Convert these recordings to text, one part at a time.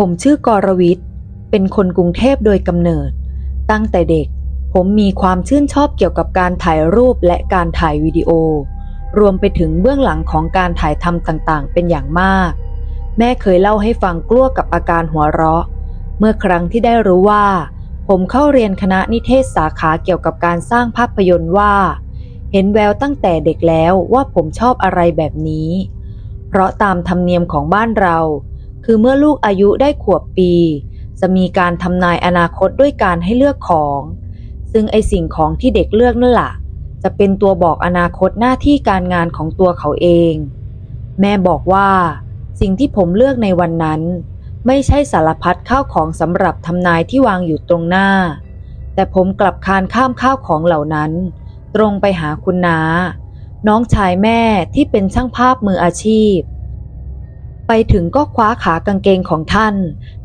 ผมชื่อกรวิทย์ เป็นคนกรุงเทพโดยกำเนิด ตั้งแต่เด็ก ผมมีความชื่นชอบเกี่ยวกับการถ่ายรูปและการถ่ายวิดีโอ รวมไปถึงเบื้องหลังของการถ่ายทำต่างๆ เป็นอย่างมาก แม่เคยเล่าให้ฟังกลัวกับอาการหัวเราะ เมื่อครั้งที่ได้รู้ว่า ผมเข้าเรียนคณะนิเทศสาขาเกี่ยวกับการสร้างภาพยนตร์ว่า เห็นแววตั้งแต่เด็กแล้วว่าผมชอบอะไรแบบนี้ เพราะตามธรรมเนียมของบ้านเรา คือเมื่อลูกอายุได้ขวบปี จะมีการทำนายอนาคตด้วยการให้เลือกของ ซึ่งไอสิ่งของที่เด็กเลือกนั่นแหละจะเป็นตัวบอกอนาคตหน้าที่การงานของตัวเขาเอง แม่บอกว่า สิ่งที่ผมเลือกในวันนั้น ไม่ใช่สารพัดข้าวของสำหรับทำนายที่วางอยู่ตรงหน้า แต่ผมกลับคานข้ามข้าวของเหล่านั้น ตรงไปหาคุณน้าน้องชายแม่ที่เป็นช่างภาพมืออาชีพ ไปถึงก็คว้าขากางเกงของท่าน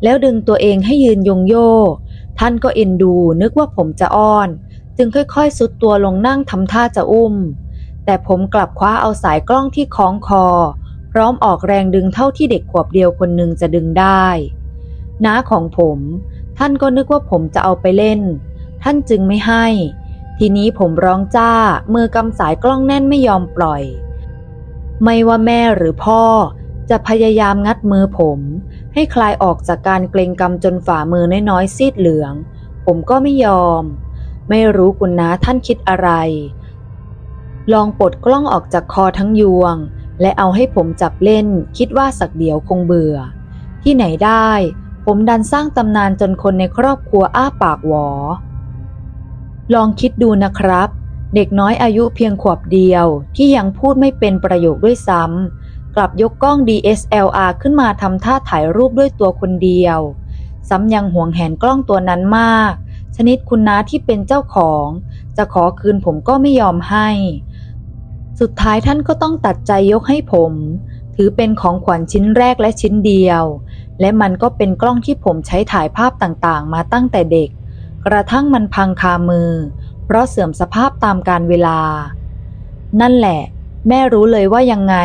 แล้วดึงตัวเองให้ยืนยงโย ท่านก็เอ็นดูนึกว่าผมจะอ้อน จึงค่อยๆ สุดตัวลงนั่งทำท่าจะอุ้ม แต่ผมกลับคว้าเอาสายกล้องที่คล้องคอ พร้อมออกแรงดึงเท่าที่เด็กขวบเดียวคนหนึ่งจะดึงได้น้าของผม ท่านก็นึกว่าผมจะเอาไปเล่น ท่านจึงไม่ให้ ทีนี้ผมร้องจ้ามือกำสายกล้องแน่นไม่ยอมปล่อย ไม่ว่าแม่หรือพ่อ จะพยายามงัดมือผม ให้คลายออกจากการเกรงกำจนฝ่ามือน้อยๆซีดเหลือง ผมก็ไม่ยอม ไม่รู้คุณน้าท่านคิดอะไร ลองปลดกล้องออกจากคอทั้งยวง และเอาให้ผมจับเล่น คิดว่าสักเดียวคงเบื่อ ที่ไหนได้ ผมดันสร้างตำนานจนคนในครอบครัวอ้าปากหวอ ลองคิดดูนะครับ เด็กน้อยอายุเพียงขวบเดียวที่ยังพูดไม่เป็นประโยคด้วยซ้ำ กลับยกกล้อง DSLR ขึ้นมาทำท่าถ่ายรูปด้วยตัวคนเดียว ซ้ำยังห่วงแหนกล้องตัวนั้นมาก ชนิดคุณน้าที่เป็นเจ้าของ จะขอคืนผมก็ไม่ยอมให้ สุดท้ายท่านก็ต้องตัดใจยกให้ผม ถือเป็นของขวัญชิ้นแรกและชิ้นเดียว และมันก็เป็นกล้องที่ผมใช้ถ่ายภาพต่างๆ มาตั้งแต่เด็ก กระทั่งมันพังคามือ เพราะเสื่อมสภาพตามการเวลา นั่นแหละ แม่รู้เลยว่ายังไง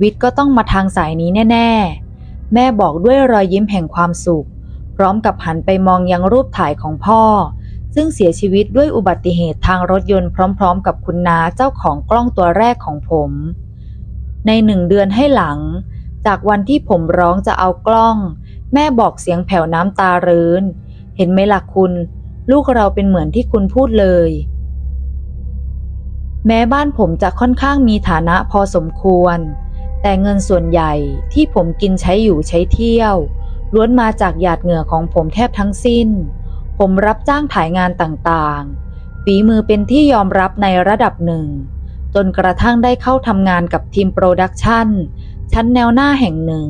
วิทย์ก็ต้องมาทางสายนี้แน่ ๆ แม่บอกด้วยรอยยิ้มแห่งความสุข พร้อมกับหันไปมองยังรูปถ่ายของพ่อ ซึ่งเสียชีวิตด้วยอุบัติเหตุทางรถยนต์พร้อม ๆ กับคุณนาเจ้าของกล้องตัวแรกของผม ในหนึ่งเดือนให้หลัง จากวันที่ผมร้องจะเอากล้อง แม่บอกเสียงแผ่วน้ำตารื้น เห็นไหมล่ะคุณ ลูกเราเป็นเหมือนที่คุณพูดเลยแม้บ้านผมจะค่อนข้างมีฐานะพอสมควร แต่เงินส่วนใหญ่ที่ผมกินใช้อยู่ใช้เที่ยว ล้วนมาจากหยาดเหงื่อของผมแทบทั้งสิ้น ผมรับจ้างถ่ายงานต่างๆ ฝีมือเป็นที่ยอมรับในระดับหนึ่ง จนกระทั่งได้เข้าทำงานกับทีมโปรดักชันชั้นแนวหน้าแห่งหนึ่ง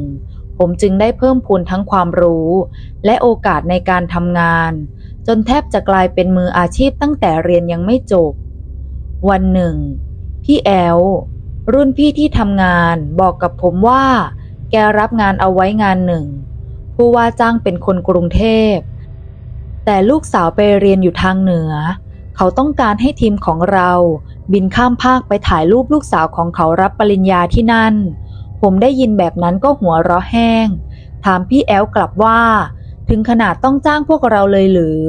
ผมจึงได้เพิ่มพูนทั้งความรู้ และโอกาสในการทำงาน จนแทบจะกลายเป็นมืออาชีพตั้งแต่เรียนยังไม่จบ วันหนึ่ง พี่แอล รุ่นพี่ที่ทำงานบอกกับผมว่า แกรับงานเอาไว้งานหนึ่ง ผู้ว่าจ้างเป็นคนกรุงเทพ แต่ลูกสาวไปเรียนอยู่ทางเหนือ เขาต้องการให้ทีมของเราบินข้ามภาคไปถ่ายรูปลูกสาวของเขารับปริญญาที่นั่น ผมได้ยินแบบนั้นก็หัวเราะแห้ง ถามพี่แอลกลับว่า ถึงขนาดต้องจ้างพวกเราเลยหรือ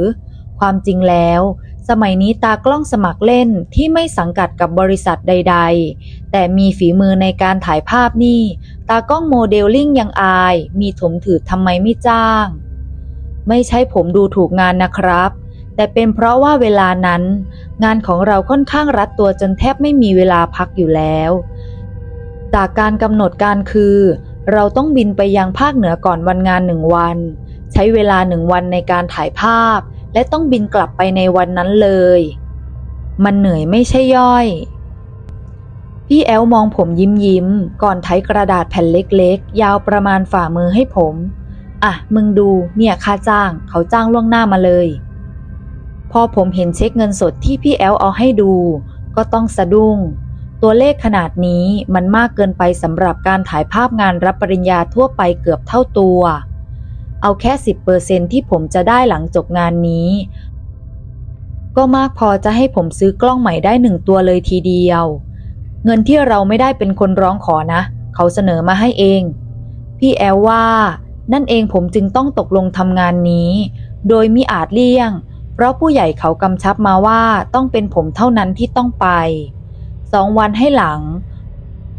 ความจริงแล้ว สมัยนี้ตากล้องสมัครเล่นที่ไม่สังกัดกับบริษัทใด ๆ แต่มีฝีมือในการถ่ายภาพนี่ ตากล้องโมเดลลิ่งยังอาย มีถมถืดทำไมไม่จ้าง ไม่ใช่ผมดูถูกงานนะครับ แต่เป็นเพราะว่าเวลานั้น งานของเราค่อนข้างรัดตัวจนแทบไม่มีเวลาพักอยู่แล้ว จากการกำหนดการคือ เราต้องบินไปยังภาคเหนือก่อนวันงานหนึ่งวัน ใช้เวลาหนึ่งวันในการถ่ายภาพ และต้องบินกลับไปในวันนั้นเลย มันเหนื่อยไม่ใช่ย่อย พี่แอลมองผมยิ้มยิ้ม ก่อนไถกระดาษแผ่นเล็กๆ ยาวประมาณฝ่ามือให้ผม อะ มึงดู เนี่ยค่าจ้าง เขาจ้างล่วงหน้ามาเลย พอผมเห็นเช็คเงินสดที่พี่แอลเอาให้ดู ก็ต้องสะดุ้ง ตัวเลขขนาดนี้มันมากเกินไปสำหรับการถ่ายภาพงานรับปริญญาทั่วไปเกือบเท่าตัว เอาแค่ 10%ที่ผมจะได้หลังจบงานนี้ ก็มากพอจะให้ผมซื้อกล้องใหม่ได้หนึ่งตัวเลยทีเดียว เงินที่เราไม่ได้เป็นคนร้องขอนะ เขาเสนอมาให้เอง พี่แอลว่า นั่นเองผมจึงต้องตกลงทำงานนี้ โดยมิอาจเลี่ยง เพราะผู้ใหญ่เขากำชับมาว่าต้องเป็นผมเท่านั้นที่ต้องไปสองวันให้หลัง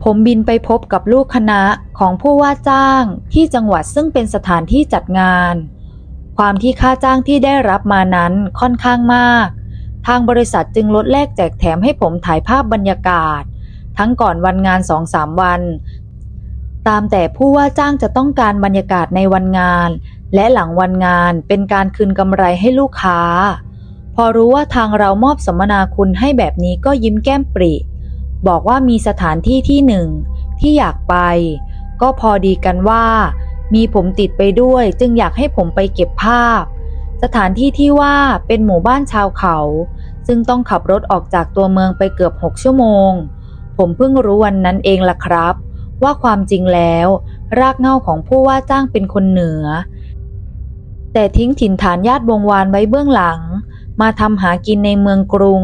ผมบินไปพบกับลูกคณะของผู้ว่าจ้างที่จังหวัดซึ่งเป็นสถานที่จัดงาน ความที่ค่าจ้างที่ได้รับมานั้นค่อนข้างมาก ทางบริษัทจึงลดแลกแจกแถมให้ผมถ่ายภาพบรรยากาศ ทั้งก่อนวันงานสองสามวัน ตามแต่ผู้ว่าจ้างจะต้องการบรรยากาศในวันงาน และหลังวันงานเป็นการคืนกำไรให้ลูกค้า พอรู้ว่าทางเรามอบสมนาคุณให้แบบนี้ก็ยิ้มแก้มปริ บอกว่ามีสถานที่ที่หนึ่งที่อยากไป ก็พอดีกันว่า มีผมติดไปด้วยจึงอยากให้ผมไปเก็บภาพ สถานที่ที่ว่าเป็นหมู่บ้านชาวเขา ซึ่งต้องขับรถออกจากตัวเมืองไปเกือบ6ชั่วโมง ผมเพิ่งรู้วันนั้นเองล่ะครับ ว่าความจริงแล้ว รากเหง้าของผู้ว่าจ้างเป็นคนเหนือ แต่ทิ้งถิ่นฐานญาติวงวานไว้เบื้องหลัง มาทำหากินในเมืองกรุง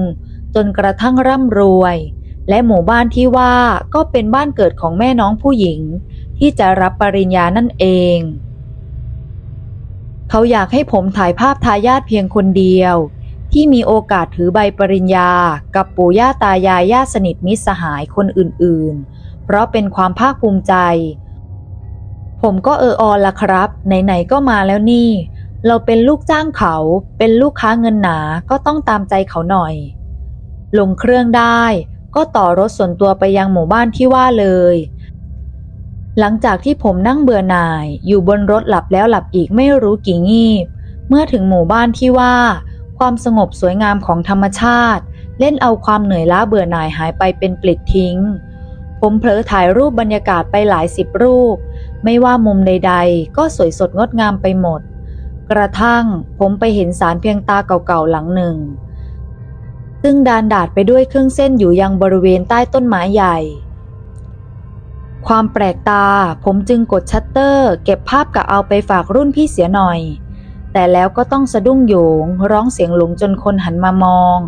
จนกระทั่งร่ำรวย และหมู่บ้านที่ว่าก็เป็นบ้านเกิดของแม่น้องผู้หญิง ที่จะรับปริญญานั่นเอง เขาอยากให้ผมถ่ายภาพทายาทเพียงคนเดียว ที่มีโอกาสถือใบปริญญา กับปู่ย่าตายายญาติสนิทมิตรสหายคนอื่นๆ เพราะเป็นความภาคภูมิใจ ผมก็เอออละครับ ไหนๆก็มาแล้วนี่ เราเป็นลูกจ้างเขา เป็นลูกค้าเงินหนาก็ต้องตามใจเขาหน่อย ลงเครื่องได้ ก็ต่อรถส่วนตัวไปยังหมู่บ้านที่ว่าเลย หลังจากที่ผมนั่งเบื่อหน่าย อยู่บนรถหลับแล้วหลับอีกไม่รู้กี่งีบ เมื่อถึงหมู่บ้านที่ว่า ความสงบสวยงามของธรรมชาติ เล่นเอาความเหนื่อยล้าเบื่อหน่ายหายไปเป็นปลิดทิ้ง ผมเผลอถ่ายรูปบรรยากาศไปหลายสิบรูป ไม่ว่ามุมใดๆ ก็สวยสดงดงามไปหมด กระทั่งผมไปเห็นสารเพียงตาเก่าๆหลังหนึ่ง ซึ่งดานดาดไปด้วยเครื่องเส้นอยู่ยังบริเวณใต้ต้นไม้ใหญ่ ความแปลกตาผมจึงกดชัตเตอร์ เก็บภาพกะเอาไปฝากรุ่นพี่เสียหน่อย แต่แล้วก็ต้องสะดุ้งโยง ร้องเสียงหลงจนคนหันมามอง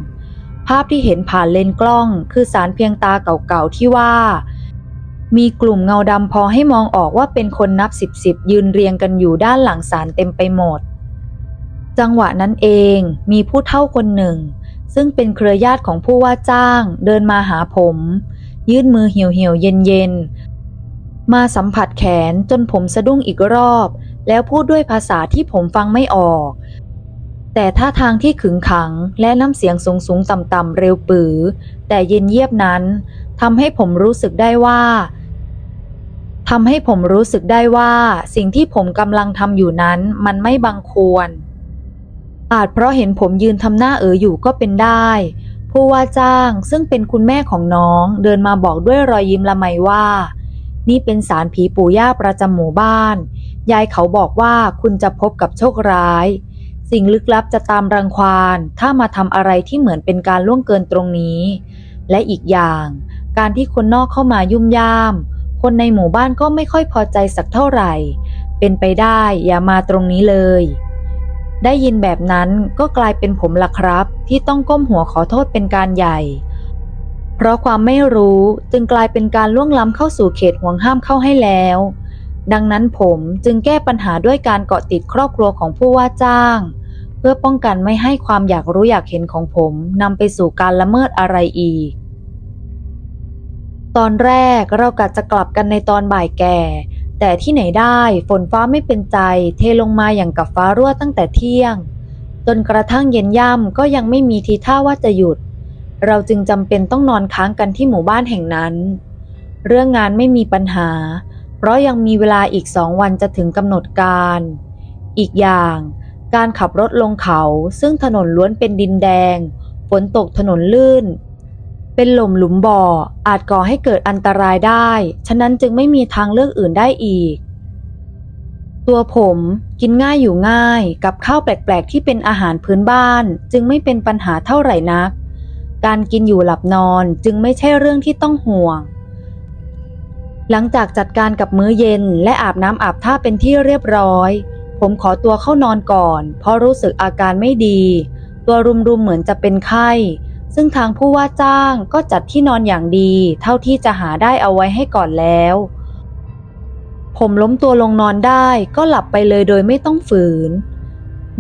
ภาพที่เห็นผ่านเลนกล้องคือสารเพียงตาเก่าๆที่ว่า มีกลุ่มเงาดำพอให้มองออกว่าเป็นคนนับสิบสิบยืนเรียงกันอยู่ด้านหลังสารเต็มไปหมด จังหวะนั้นเองมีผู้เฒ่าคนหนึ่ง ซึ่งเป็นเครือญาติของผู้ว่าจ้าง เดินมาหาผม ยื่นมือเหี่ยวเหี่ยวเย็นเย็นมาสัมผัสแขนจนผมสะดุ้งอีกรอบ แล้วพูดด้วยภาษาที่ผมฟังไม่ออก แต่ท่าทางที่ขึงขังและน้ำเสียงสูงสูงต่ำต่ำเร็วปือ แต่เย็นเยียบนั้นทำให้ผมรู้สึกได้ว่าทำให้ผมรู้สึกได้ว่าสิ่งที่ผมกำลังทำอยู่นั้นมันไม่บังควร อาจเพราะเห็นผมยืนทำหน้าเอ๋ออยู่ก็เป็นได้ ผู้ว่าจ้างซึ่งเป็นคุณแม่ของน้องเดินมาบอกด้วยรอยยิ้มละไมว่า นี่เป็นสารผีปู่ย่าประจำหมู่บ้าน ยายเขาบอกว่าคุณจะพบกับโชคร้าย สิ่งลึกลับจะตามรังควาน ถ้ามาทำอะไรที่เหมือนเป็นการล่วงเกินตรงนี้ และอีกอย่าง การที่คนนอกเข้ามายุ่มย่าม คนในหมู่บ้านก็ไม่ค่อยพอใจสักเท่าไหร่ เป็นไปได้อย่ามาตรงนี้เลย ได้ยินแบบนั้นก็กลายเป็นผมละครับ ที่ต้องก้มหัวขอโทษเป็นการใหญ่ เพราะความไม่รู้จึงกลายเป็นการล่วงล้ำเข้าสู่เขตห่วงห้ามเข้าให้แล้ว ดังนั้นผมจึงแก้ปัญหาด้วยการเกาะติดครอบครัวของผู้ว่าจ้าง เพื่อป้องกันไม่ให้ความอยากรู้อยากเห็นของผมนำไปสู่การละเมิดอะไรอีก ตอนแรกเรากะจะกลับกันในตอนบ่ายแก่ แต่ที่ไหนได้ฝนฟ้าไม่เป็นใจ เทลงมาอย่างกับฟ้ารั่วตั้งแต่เที่ยง จนกระทั่งเย็นย่ำก็ยังไม่มีทีท่าว่าจะหยุด เราจึงจำเป็นต้องนอนค้างกันที่หมู่บ้านแห่งนั้น เรื่องงานไม่มีปัญหา เพราะยังมีเวลาอีกสองวันจะถึงกำหนดการ อีกอย่างการขับรถลงเขาซึ่งถนนล้วนเป็นดินแดง ฝนตกถนนลื่น เป็นหล่มหลุมบ่ออาจก่อให้เกิดอันตรายได้ ฉะนั้นจึงไม่มีทางเลือกอื่นได้อีก ตัวผมกินง่ายอยู่ง่ายกับข้าวแปลกๆ ที่เป็นอาหารพื้นบ้าน จึงไม่เป็นปัญหาเท่าไหร่นัก การกินอยู่หลับนอนจึงไม่ใช่เรื่องที่ต้องห่วง หลังจากจัดการกับมื้อเย็นและอาบน้ำอาบท่าเป็นที่เรียบร้อย ผมขอตัวเข้านอนก่อน เพราะรู้สึกอาการไม่ดี ตัวรุมๆเหมือนจะเป็นไข้ ซึ่งทางผู้ว่าจ้างก็จัดที่นอนอย่างดี เท่าที่จะหาได้เอาไว้ให้ก่อนแล้ว ผมล้มตัวลงนอนได้ก็หลับไปเลยโดยไม่ต้องฝืน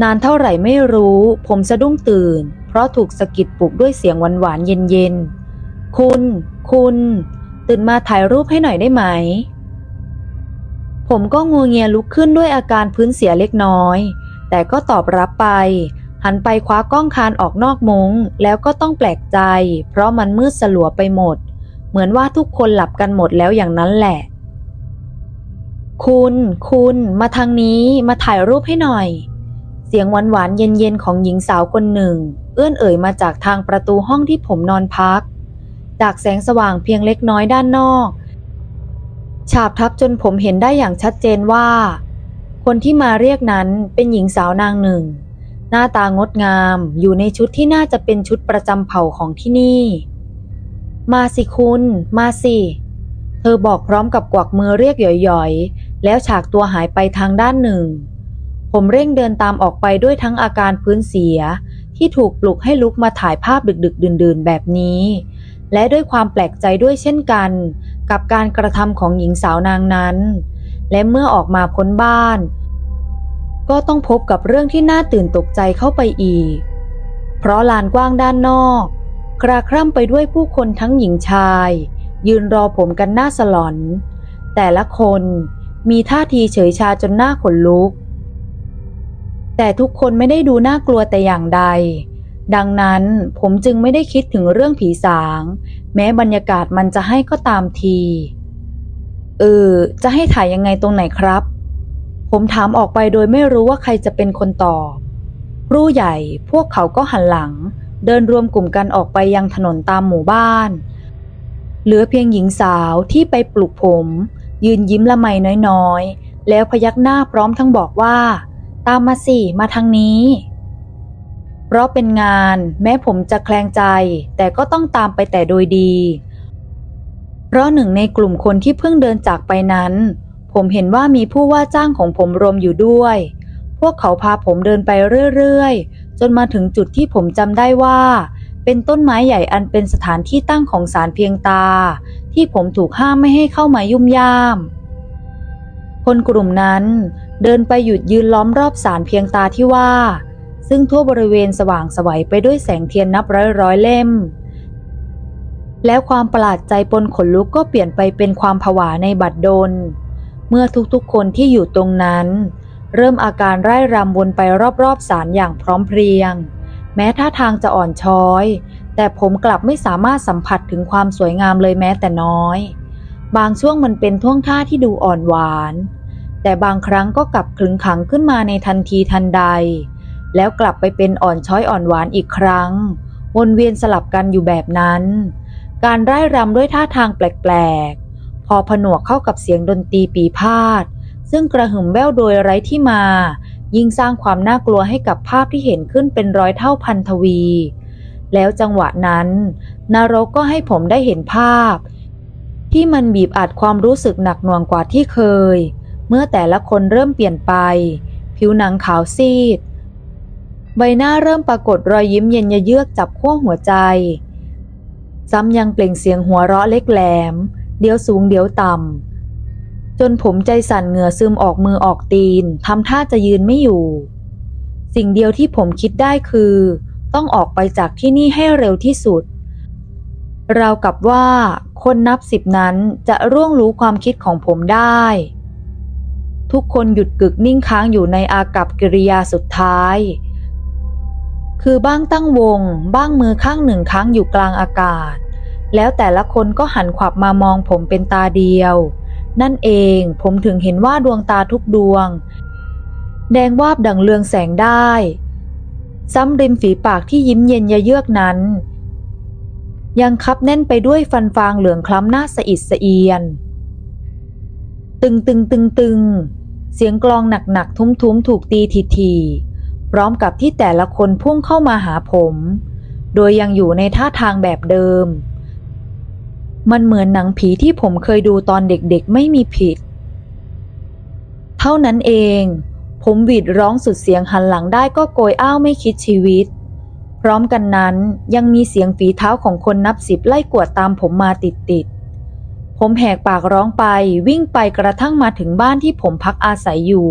นานเท่าไหร่ไม่รู้ ผมสะดุ้งตื่น เพราะถูกสะกิดปลุกด้วยเสียงหวานๆเย็นๆ คุณ คุณ ตื่นมาถ่ายรูปให้หน่อยได้ไหม ผมก็งัวเงียลุกขึ้นด้วยอาการพื้นเสียเล็กน้อย แต่ก็ตอบรับไป หันไปคว้ากล้องคานออกนอกมุง้งแล้วก็ต้องแปลกใจ เพราะมันมืดสลัวไปหมด เหมือนว่าทุกคนหลับกันหมดแล้วอย่างนั้นแหละ คุณ คุณมาทางนี้มาถ่ายรูปให้หน่อย เสียงหวานหวานๆเย็นของหญิงสาวคนหนึ่ง เอื้อนเอ่ยมาจากทางประตูห้องที่ผมนอนพัก จากแสงสว่างเพียงเล็กน้อยด้านนอก ฉาบทับจนผมเห็นได้อย่างชัดเจนว่า คนที่มาเรียกนั้นเป็นหญิงสาวนางหนึ่ง หน้าตางดงามอยู่ในชุดที่น่าจะเป็นชุดประจำเผ่าของที่นี่ มาสิคุณ มาสิ เธอบอกพร้อมกับกวักมือเรียกหย่อยๆ แล้วฉากตัวหายไปทางด้านหนึ่ง ผมเร่งเดินตามออกไปด้วยทั้งอาการพื้นเสีย ที่ถูกปลุกให้ลุกมาถ่ายภาพดึก ๆ ดื่น ๆ แบบนี้ และด้วยความแปลกใจด้วยเช่นกัน กับการกระทำของหญิงสาวนางนั้น และเมื่อออกมาพ้นบ้าน ก็ต้องพบกับเรื่องที่น่าตื่นตกใจเข้าไปอีก เพราะลานกว้างด้านนอกคราคร่ำไปด้วยผู้คนทั้งหญิงชาย ยืนรอผมกันหน้าสลอน แต่ละคนมีท่าทีเฉยชาจนหน้าขนลุก แต่ทุกคนไม่ได้ดูน่ากลัวแต่อย่างใด ดังนั้นผมจึงไม่ได้คิดถึงเรื่องผีสาง แม้บรรยากาศมันจะให้ก็ตามที เออ จะให้ถ่ายยังไงตรงไหนครับ ผมถามออกไปโดยไม่รู้ว่าใครจะเป็นคนตอบ ครูใหญ่พวกเขาก็หันหลัง เดินรวมกลุ่มกันออกไปยังถนนตามหมู่บ้าน เหลือเพียงหญิงสาวที่ไปปลุกผม ยืนยิ้มละไมน้อยๆ แล้วพยักหน้าพร้อมทั้งบอกว่า ตามมาสิมาทางนี้ เพราะเป็นงานแม้ผมจะแคลงใจ แต่ก็ต้องตามไปแต่โดยดี เพราะหนึ่งในกลุ่มคนที่เพิ่งเดินจากไปนั้น ผมเห็นว่ามีผู้ว่าจ้างของผมรวมอยู่ด้วย พวกเขาพาผมเดินไปเรื่อยๆ จนมาถึงจุดที่ผมจำได้ว่า เป็นต้นไม้ใหญ่อันเป็นสถานที่ตั้งของศาลเพียงตา ที่ผมถูกห้ามไม่ให้เข้ามายุ่มย่าม คนกลุ่มนั้นเดินไปหยุดยืนล้อมรอบศาลเพียงตาที่ว่า ซึ่งทั่วบริเวณสว่างสวัยไปด้วยแสงเทียนนับร้อยร้อยๆเล่ม แล้วความประหลาดใจปนขนลุกก็เปลี่ยนไปเป็นความผวาในบัดดล เมื่อทุกๆคนที่อยู่ตรงนั้น เริ่มอาการไร่รำวนไปรอบๆศาลอย่างพร้อมเพรียง แม้ท่าทางจะอ่อนช้อย แต่ผมกลับไม่สามารถสัมผัสถึงความสวยงามเลยแม้แต่น้อย บางช่วงมันเป็นท่วงท่าที่ดูอ่อนหวาน แต่บางครั้งก็กลับขึงขังขึ้นมาในทันทีทันใด แล้วกลับไปเป็นอ่อนช้อยอ่อนหวานอีกครั้ง วนเวียนสลับกันอยู่แบบนั้น การไร่รำด้วยท่าทางแปลกๆ อผนวกเข้ากับเสียงดนตรีปีพาด ซึ่งกระหึ่มแว่วโดยไร้ที่มา ยิ่งสร้างความน่ากลัวให้กับภาพที่เห็นขึ้นเป็นร้อยเท่าพันทวี แล้วจังหวะนั้นนรกก็ให้ผมได้เห็นภาพ ที่มันบีบอัดความรู้สึกหนักหน่วงกว่าที่เคย เมื่อแต่ละคนเริ่มเปลี่ยนไป ผิวหนังขาวซีด ใบหน้าเริ่มปรากฏรอยยิ้มเย็นเยือกจับขั้วหัวใจ ซ้ำยังเปล่งเสียงหัวเราะเล็กแหลม เดี๋ยวสูงเดี๋ยวต่ำ จนผมใจสั่นเหงื่อซึมออกมือออกตีนทำท่าจะยืนไม่อยู่ สิ่งเดียวที่ผมคิดได้คือ ต้องออกไปจากที่นี่ให้เร็วที่สุดราวกับว่าคนนับสิบนั้นจะร่วงรู้ความคิดของผมได้ ทุกคนหยุดกึกนิ่งค้างอยู่ในอากับกิริยาสุดท้าย คือบ้างตั้งวง บ้างมือข้างหนึ่งค้างอยู่กลางอากาศ แล้วแต่ละคนก็หันขวับมามองผมเป็นตาเดียว นั่นเองผมถึงเห็นว่าดวงตาทุกดวง แดงวาบดังเรืองแสงได้ ซ้ำริมฝีปากที่ยิ้มเย็นยะเยือกนั้น ยังคับแน่นไปด้วยฟันฟางเหลืองคล้ำหน้าสะอิดสะเอียน ตึงตึงตึงตึงเสียงกลองหนักๆทุ้มๆถูกตีทีๆพร้อมกับที่แต่ละคนพุ่งเข้ามาหาผม โดยยังอยู่ในท่าทางแบบเดิม มันเหมือนหนังผีที่ผมเคยดูตอนเด็กๆ ไม่มีผิด เท่านั้นเอง ผมหวีดร้องสุดเสียงหันหลังได้ก็โกยอ้าวไม่คิดชีวิต พร้อมกันนั้นยังมีเสียงฝีเท้าของคนนับสิบไล่กวดตามผมมาติดๆผผมแหกปากร้องไปวิ่งไปกระทั่งมาถึงบ้านที่ผมพักอาศัยอยู่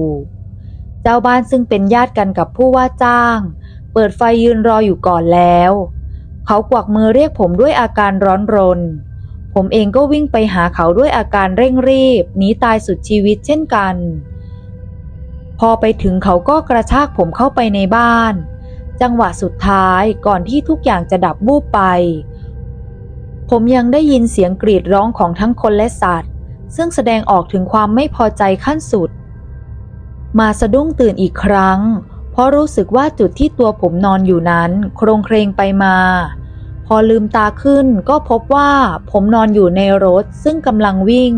เจ้าบ้านซึ่งเป็นญาติกันกับผู้ว่าจ้าง เปิดไฟยืนรออยู่ก่อนแล้ว เขากวักมือเรียกผมด้วยอาการร้อนรน ผมเองก็วิ่งไปหาเขาด้วยอาการเร่งรีบหนีตายสุดชีวิตเช่นกัน พอไปถึงเขาก็กระชากผมเข้าไปในบ้าน จังหวะสุดท้ายก่อนที่ทุกอย่างจะดับวูบไป ผมยังได้ยินเสียงกรีดร้องของทั้งคนและสัตว์ ซึ่งแสดงออกถึงความไม่พอใจขั้นสุด มาสะดุ้งตื่นอีกครั้ง เพราะรู้สึกว่าจุดที่ตัวผมนอนอยู่นั้น โครงเครงไปมา อลืมตาขึ้นก็พบว่าผมนอนอยู่ในรถซึ่งกำลังวิ่ง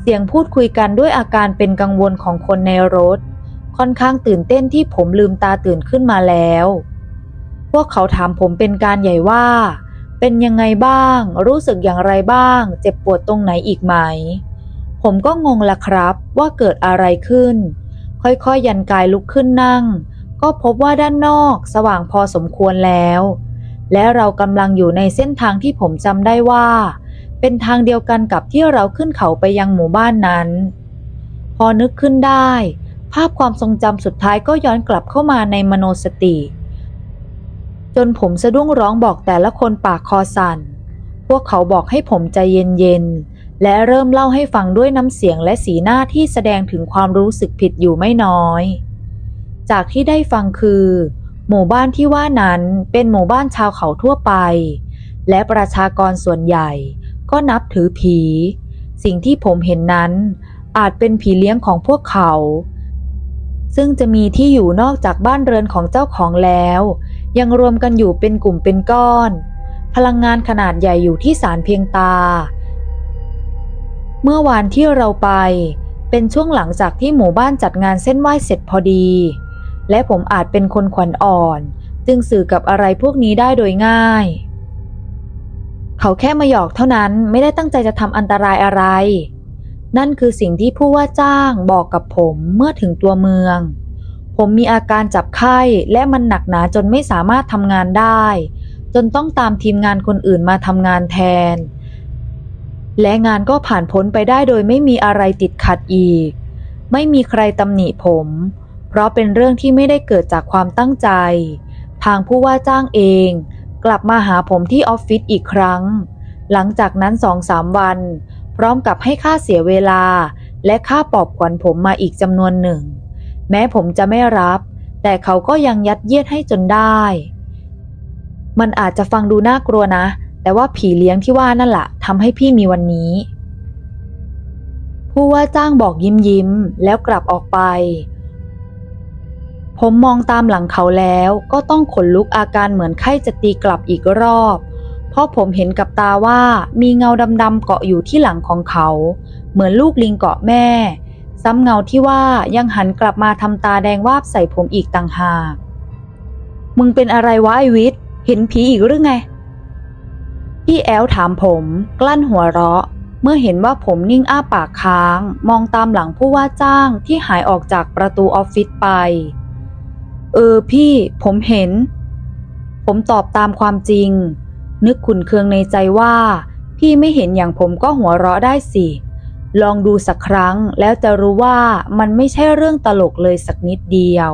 เสียงพูดคุยกันด้วยอาการเป็นกังวลของคนในรถ ค่อนข้างตื่นเต้นที่ผมลืมตาตื่นขึ้นมาแล้ว พวกเขาถามผมเป็นการใหญ่ว่า เป็นยังไงบ้าง รู้สึกอย่างไรบ้าง เจ็บปวดตรงไหนอีกไหม ผมก็งงละครับว่าเกิดอะไรขึ้น ค่อยๆยยันกายลุกขึ้นนั่ง ก็พบว่าด้านนอกสว่างพอสมควรแล้ว และเรากำลังอยู่ในเส้นทางที่ผมจำได้ว่า เป็นทางเดียวกันกับที่เราขึ้นเขาไปยังหมู่บ้านนั้น พอนึกขึ้นได้ ภาพความทรงจำสุดท้ายก็ย้อนกลับเข้ามาในมโนสติ จนผมสะดุ้งร้องบอกแต่ละคนปากคอสั่น พวกเขาบอกให้ผมใจเย็นๆ และเริ่มเล่าให้ฟังด้วยน้ำเสียงและสีหน้าที่แสดงถึงความรู้สึกผิดอยู่ไม่น้อย จากที่ได้ฟังคือ หมู่บ้านที่ว่านั้นเป็นหมู่บ้านชาวเขาทั่วไป และประชากรส่วนใหญ่ก็นับถือผี สิ่งที่ผมเห็นนั้น อาจเป็นผีเลี้ยงของพวกเขา ซึ่งจะมีที่อยู่นอกจากบ้านเรือนของเจ้าของแล้ว ยังรวมกันอยู่เป็นกลุ่มเป็นก้อน พลังงานขนาดใหญ่อยู่ที่สารเพียงตา เมื่อวานที่เราไป เป็นช่วงหลังจากที่หมู่บ้านจัดงานเส้นไหว้เสร็จพอดี และผมอาจเป็นคนขวัญอ่อน จึงสื่อกับอะไรพวกนี้ได้โดยง่าย เขาแค่มาหยอกเท่านั้นไม่ได้ตั้งใจจะทำอันตรายอะไร นั่นคือสิ่งที่ผู้ว่าจ้างบอกกับผมเมื่อถึงตัวเมือง ผมมีอาการจับไข้และมันหนักหนาจนไม่สามารถทำงานได้ จนต้องตามทีมงานคนอื่นมาทำงานแทน และงานก็ผ่านพ้นไปได้โดยไม่มีอะไรติดขัดอีก ไม่มีใครตำหนิผม ราะเป็นเรื่องที่ไม่ได้เกิดจากความตั้งใจ ทางผู้ว่าจ้างเอง กลับมาหาผมที่ออฟฟิศอีกครั้ง หลังจากนั้นสองสามวัน พร้อมกับให้ค่าเสียเวลา และค่าปอบขวัญผมมาอีกจำนวนหนึ่ง แม้ผมจะไม่รับ แต่เขาก็ยังยัดเยียดให้จนได้ มันอาจจะฟังดูน่ากลัวนะ แต่ว่าผีเลี้ยงที่ว่านั่นแหละทำให้พี่มีวันนี้ ผู้ว่าจ้างบอกยิ้มยิ้มแล้วกลับออกไป ผมมองตามหลังเขาแล้วก็ต้องขนลุกอาการเหมือนไข้จะตีกลับอีกรอบ เพราะผมเห็นกับตาว่ามีเงาดำๆเกาะอยู่ที่หลังของเขา เหมือนลูกลิงเกาะแม่ ซ้ำเงาที่ว่ายังหันกลับมาทำตาแดงวาบใส่ผมอีกต่างหาก มึงเป็นอะไรวะไอวิทย์เห็นผีอีกหรือไง พี่แอลถามผมกลั้นหัวเราะ เมื่อเห็นว่าผมนิ่งอ้าปากค้าง มองตามหลังผู้ว่าจ้างที่หายออกจากประตูออฟฟิศไป เออพี่ผมเห็น ผมตอบตามความจริง นึกขุนเคืองในใจว่า พี่ไม่เห็นอย่างผมก็หัวเราะได้สิ ลองดูสักครั้งแล้วจะรู้ว่ามันไม่ใช่เรื่องตลกเลยสักนิดเดียว